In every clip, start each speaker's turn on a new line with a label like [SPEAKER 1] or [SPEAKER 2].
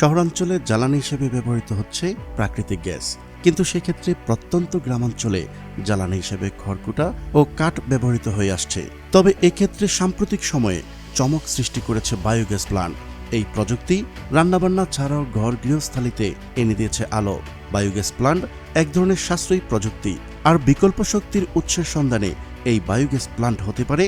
[SPEAKER 1] শহরাঞ্চলে জ্বালানি হিসেবে ব্যবহৃত হচ্ছে প্রাকৃতিক গ্যাস। কিন্তু সেক্ষেত্রে প্রত্যন্ত গ্রামাঞ্চলে জ্বালানি হিসেবে খড়কুটা ও কাঠ ব্যবহৃত হয়ে আসছে। তবে এক্ষেত্রে সাম্প্রতিক সময়ে চমক সৃষ্টি করেছে বায়োগ্যাস প্লান্ট। এই প্রযুক্তি রান্নাবান্না ছাড়াও ঘর গৃহস্থালিতে এনে দিয়েছে আলো। বায়োগ্যাস প্লান্ট এক ধরনের সাশ্রয়ী প্রযুক্তি। আর বিকল্প শক্তির উৎসের সন্ধানে এই বায়োগ্যাস প্লান্ট হতে পারে,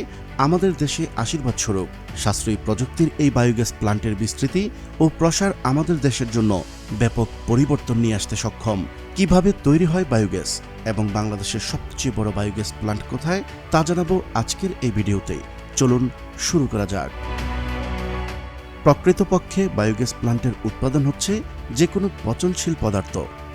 [SPEAKER 1] আমাদের দেশে আশীর্বাদ স্বরূপ। সাশ্রয়ী প্রযুক্তির এই বায়োগ্যাস প্লান্টের বিস্তৃতি ও প্রসার আমাদের দেশের জন্য ব্যাপক পরিবর্তন নিয়ে আসতে সক্ষম। কীভাবে তৈরি হয় বায়োগ্যাস এবং বাংলাদেশের সবচেয়ে বড় বায়োগ্যাস প্লান্ট কোথায়, তা জানাব আজকের এই ভিডিওতে। চলুন শুরু করা যাক। প্রকৃতপক্ষে বায়োগ্যাস প্লান্টের উৎপাদন হচ্ছে যে কোনো পচনশীল পদার্থ,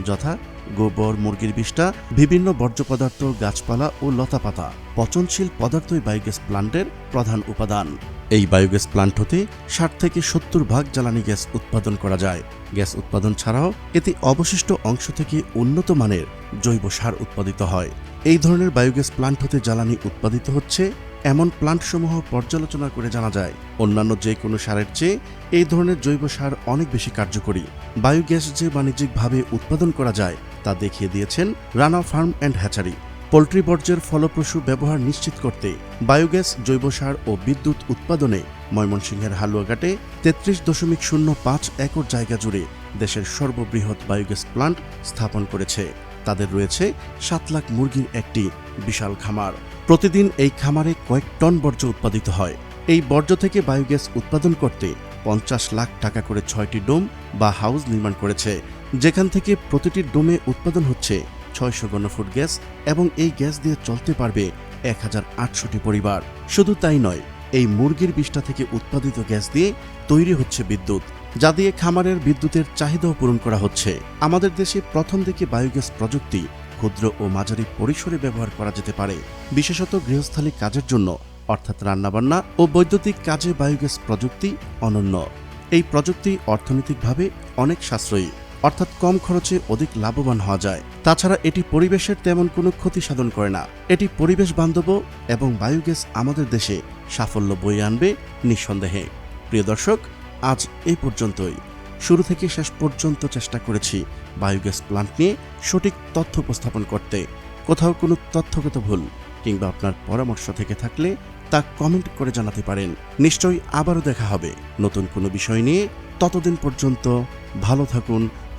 [SPEAKER 1] যথা গোবর, মুরগির বিষ্ঠা, বিভিন্ন বর্জ্য পদার্থ, গাছপালা ও লতাপাতা পচনশীল পদার্থই বায়োগ্যাস প্লান্টের প্রধান উপাদান। এই বায়োগ্যাস প্লান্ট হতে ষাট থেকে সত্তর ভাগ জ্বালানি গ্যাস উৎপাদন করা যায়। গ্যাস উৎপাদন ছাড়াও এতে অবশিষ্ট অংশ থেকে উন্নত মানের জৈব সার উৎপাদিত হয়। এই ধরনের বায়োগ্যাস প্লান্ট হতে জ্বালানি উৎপাদিত হচ্ছে এমন প্লান্টসমূহ পর্যালোচনা করে জানা যায়। অন্যান্য যে কোনো সারের চেয়ে এই ধরনের জৈব সার অনেক বেশি কার্যকরী। বায়োগ্যাস যে বাণিজ্যিকভাবে উৎপাদন করা যায় তা দেখিয়ে দিয়েছেন Rana farm and hatchery. Poultry বর্জ্যের ফলপ্রসূ ব্যবহার নিশ্চিত করতে বায়োগ্যাস, জৈব সার ও বিদ্যুৎ উৎপাদনে ময়মনসিংহের হালুয়াঘাটে তেত্রিশ দশমিক শূন্য পাঁচ একর জায়গা জুড়ে দেশের সর্ববৃহৎ বায়োগ্যাস প্লান্ট স্থাপন করেছে। তাদের রয়েছে সাত লাখ মুরগির একটি বিশাল খামার। প্রতিদিন এই খামারে কয়েক টন বর্জ্য উৎপাদিত হয়। এই বর্জ্য থেকে বায়োগ্যাস উৎপাদন করতে পঞ্চাশ লাখ টাকা করে ছয়টি ডোম বা হাউস নির্মাণ করেছে যেখান থেকে প্রতিটি ডোমে উৎপাদন হচ্ছে ছয়শো ঘনফুট গ্যাস এবং এই গ্যাস দিয়ে চলতে পারবে এক হাজার আটশোটি পরিবার। শুধু তাই নয়, এই মুরগির বিষ্ঠা থেকে উৎপাদিত গ্যাস দিয়ে তৈরি হচ্ছে বিদ্যুৎ, যা দিয়ে খামারের বিদ্যুতের চাহিদাও পূরণ করা হচ্ছে। আমাদের দেশে প্রথম দিকে বায়োগ্যাস প্রযুক্তি ক্ষুদ্র ও মাঝারি পরিসরে ব্যবহার করা যেতে পারে, বিশেষত গৃহস্থালী কাজের জন্য, অর্থাৎ রান্নাবান্না ও বৈদ্যুতিক কাজে বায়োগ্যাস প্রযুক্তি অনন্য। এই প্রযুক্তি অর্থনৈতিকভাবে অনেক সাশ্রয়ী। অর্থাৎ কম খরচে অধিক লাভবান হওয়া যায়। তাছাড়া এটি পরিবেশের তেমন কোনো ক্ষতি সাধন করে না। এটি পরিবেশ বান্ধব এবং বায়োগ্যাস আমাদের দেশে সাফল্য বয়ে আনবে নিঃসন্দেহে। প্রিয় দর্শক, আজ এই পর্যন্তই। শুরু থেকে শেষ পর্যন্ত চেষ্টা করেছি বায়োগ্যাস প্লান্ট নিয়ে সঠিক তথ্য উপস্থাপন করতে। কোথাও কোনো তথ্যগত ভুল কিংবা আপনার পরামর্শ থেকে থাকলে তা কমেন্ট করে জানাতে পারেন। নিশ্চয়ই আবারও দেখা হবে নতুন কোনো বিষয় নিয়ে। ততদিন পর্যন্ত ভালো থাকুন